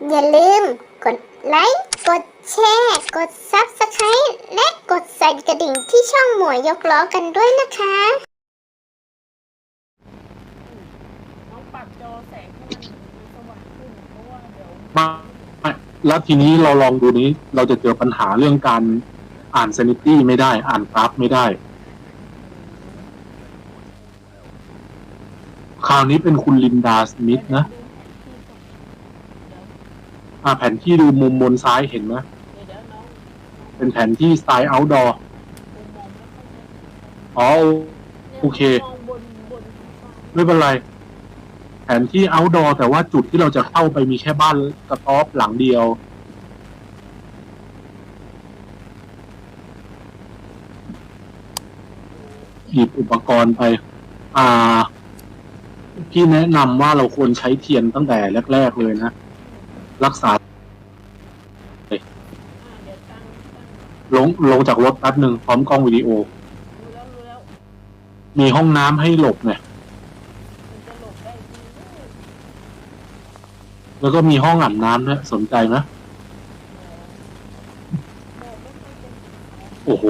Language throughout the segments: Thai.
อย่าลืมกดไลค์ กดแชร์ กด Subscribe และกดสั่นกระดิ่งที่ช่องหมวยยกล้อกันด้วยนะคะ น้องปรับจอแสงให้มันสว่างขึ้นเพราะว่าเดี๋ยวมาแล้วทีนี้เราลองดูนี้ เราจะเจอปัญหาเรื่องการอ่าน sanity ไม่ได้ อ่านกราฟไม่ได้ คราวนี้เป็นคุณลินดาสมิธนะ อ่าแผนที่ดูมุมบนซ้ายเห็นไหมเป็นแผนที่สไตล์ outdoor อ๋อโอเค ไม่เป็นไร แผนที่ outdoor แต่ว่าจุดที่เราจะเข้าไปมีแค่บ้านกระต๊อบหลังเดียว หยิบอุปกรณ์ไป อ่า พี่แนะนำว่าเราควรใช้เทียนตั้งแต่แรก ๆ เลยนะ รักษา อ่าเดี๋ยวตั้งตั้งลงลงจากรถแป๊บหนึ่งพร้อมกล้องวิดีโอ รู้แล้วรู้แล้วมีห้องน้ำให้หลบเนี่ย มันจะหลบได้จริงด้วยแล้วก็มีห้องอาบน้ำด้วยสนใจไหมเออไม่ค่อยเป็นโอ้โห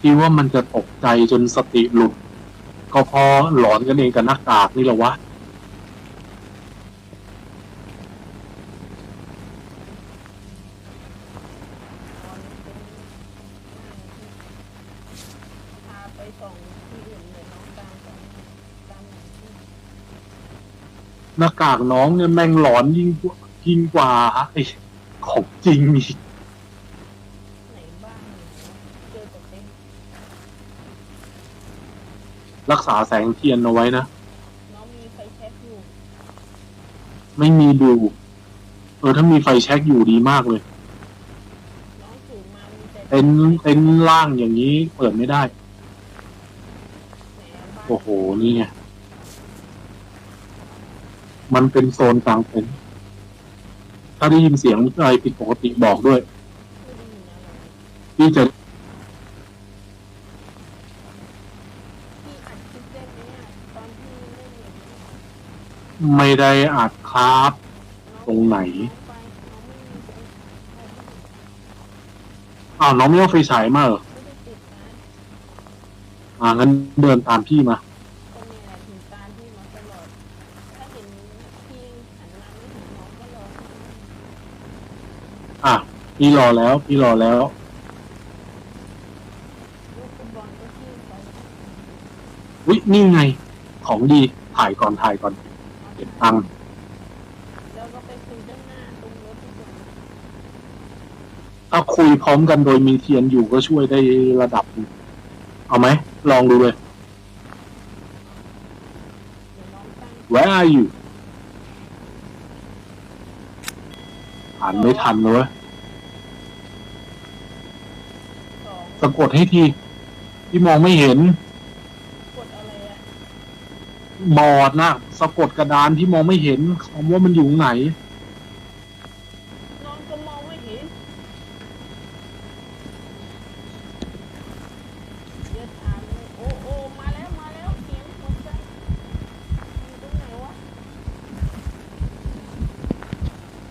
พี่ว่ามันจะตกใจจนสติหลุด ก็เพอหลอนกันเองกับหน้ากากนี่แหละวะ ตอนนี้เป็นพาไป ส่องที่อื่นเลยน้องตามตามตามอย่างที่หน้ากากน้องเนี่ยแม่งหลอนยิ่งกว่ายิ่งกว่าไอ้ของจริงอีกไหนบ้างเจอแต่เต็มรักษาแสงเทียนเอาไว้นะ น้องมีไฟแช็กอยู่ไม่มีดู เออถ้ามีไฟแช็กอยู่ดีมากเลย น้องถือมามีแต่เต็นท์เต็นท์ล่างอย่างนี้เปิดไม่ได้แหนบ้าน โอ้โห นี่ไง มันเป็นโซนกลางเต็นท์ถ้าได้ยินเสียงอะไรผิดปกติบอกด้วย พี่จะไม่ได้อัดครับตรงไหนน้องไปน้องไม่มีไฟอ้าว น้องไม่เอาไฟฉายมาเหรอ อ่างั้นเดินตามพี่มา ก็เนี่ยแหละถึงตามพี่มาตลอด ถ้าเห็นพี่หันมาไม่เห็นน้องก็รออะ พี่รอแล้ว พี่รอแล้ว ลูกฟุตบอลก็ขี้ไปวินี่ไง ของดี ถ่ายก่อน ถ่ายก่อน เก็บตังค์แล้วก็ไปคุยด้านหน้าตรงรถที่จอดถ้าคุยพร้อมกันโดยมีเทียนอยู่ก็ช่วยได้ระดับหนึ่ง เอาไหม ลองดูเลยเดี๋ยวนองตั้ง Where are you อ่านไม่ทันเลยสะกดให้ทีพี่มองไม่เห็น กดอะไรอะ บอดนะสะกดกระดานที่มองไม่เห็นคำว่ามันอยู่ไหนองก็มองไม่เห็นเดี๋ยวถามเลยโอ้โอ้มาแล้วมาแล้วเสียงหัวใจอยู่ตรงไหนวะ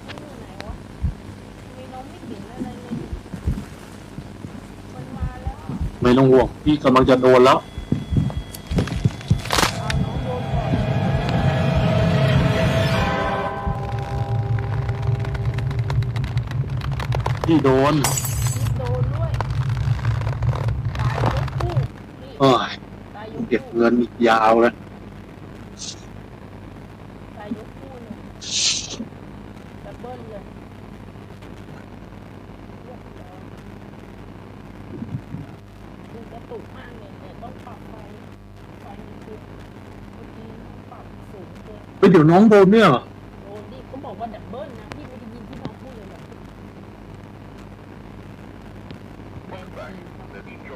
มันอยู่ไหนวะทำไมน้องไม่เห็นอะไรเลยมันมาแล้ว ไม่ต้องห่วง พี่กำลังจะโดนแล้วเอาน้องโดนก่อนพี่โดนคิดโดนด้วยตายยกคู่นี่เอ้ยตายยกเก็บคู่ เงินอีกยาวเลย ตายยกคู่เลยดับเบิ้ลเลยเรียบร้อยมันกระ ตุกมากเลยแต่ต้องปรับไฟไฟมันคือเมื่อกี้ต้องปรับสูงเกินไปเดี๋ยวน้องโดนเนี่ยเหรอโดนดิก็บอกว่าดับเบิ้ลนะพี่ไม่ได้ยินที่น้องพูดเลยหรอกแบนทีค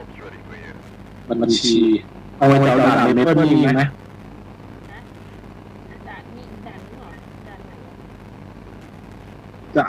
รับมันบัญชี เอาไว้แถวด่านในเมเปิลมีไหม